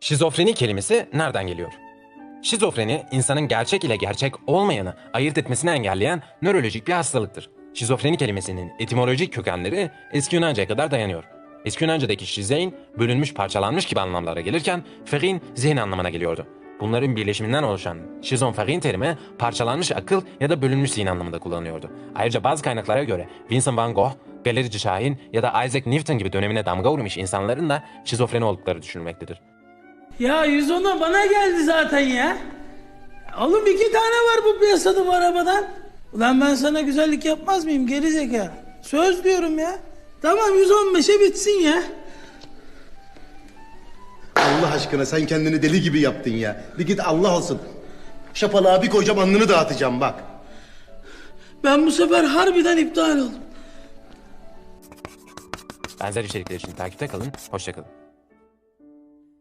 Şizofreni kelimesi nereden geliyor? Şizofreni, insanın gerçek ile gerçek olmayanı ayırt etmesini engelleyen nörolojik bir hastalıktır. Şizofreni kelimesinin etimolojik kökenleri eski Yunanca'ya kadar dayanıyor. Eski Yunanca'daki şizeyn, bölünmüş parçalanmış gibi anlamlara gelirken ferin zihin anlamına geliyordu. Bunların birleşiminden oluşan şizofren terimi parçalanmış akıl ya da bölünmüş zihin anlamında kullanılıyordu. Ayrıca bazı kaynaklara göre Vincent van Gogh, galerici Şahin ya da Isaac Newton gibi dönemine damga vurmuş insanların da şizofreni oldukları düşünülmektedir. Ya 110'a bana geldi zaten ya. Oğlum iki tane var bu piyasada bu arabadan. Ulan ben sana güzellik yapmaz mıyım geri zeka? Söz diyorum ya. Tamam 115'e bitsin ya. Allah aşkına sen kendini deli gibi yaptın ya. Bir git Allah olsun. Şapalığa bir koyacağım alnını dağıtacağım bak. Ben bu sefer harbiden iptal oldum. Benzer içerikler için takipte kalın, hoşçakalın.